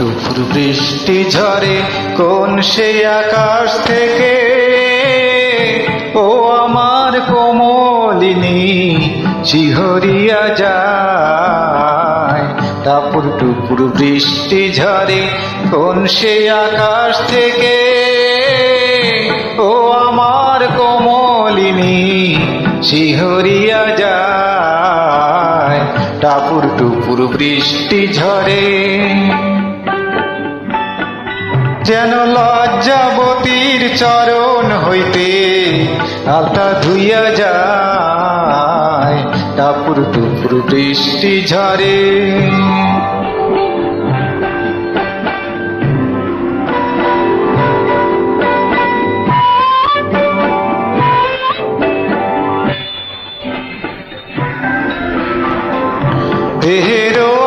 টুপুর বৃষ্টি ঝরে, কোন সে আকাশ থেকে? ও আমার কোমলিনী, শিহরিয়া যায়। টাপুর টুপুর বৃষ্টি ঝরে, কোন সে আকাশ থেকে? ও আমার কোমলিনী, শিহরিয়া যায়। টাপুর টুপুর বৃষ্টি ঝরে। যেন লজ্জাবতীর চরণ হইতে আলতা ধুইয়া যায় টাপুর টুপুর বৃষ্টি ঝরে। দেহেরও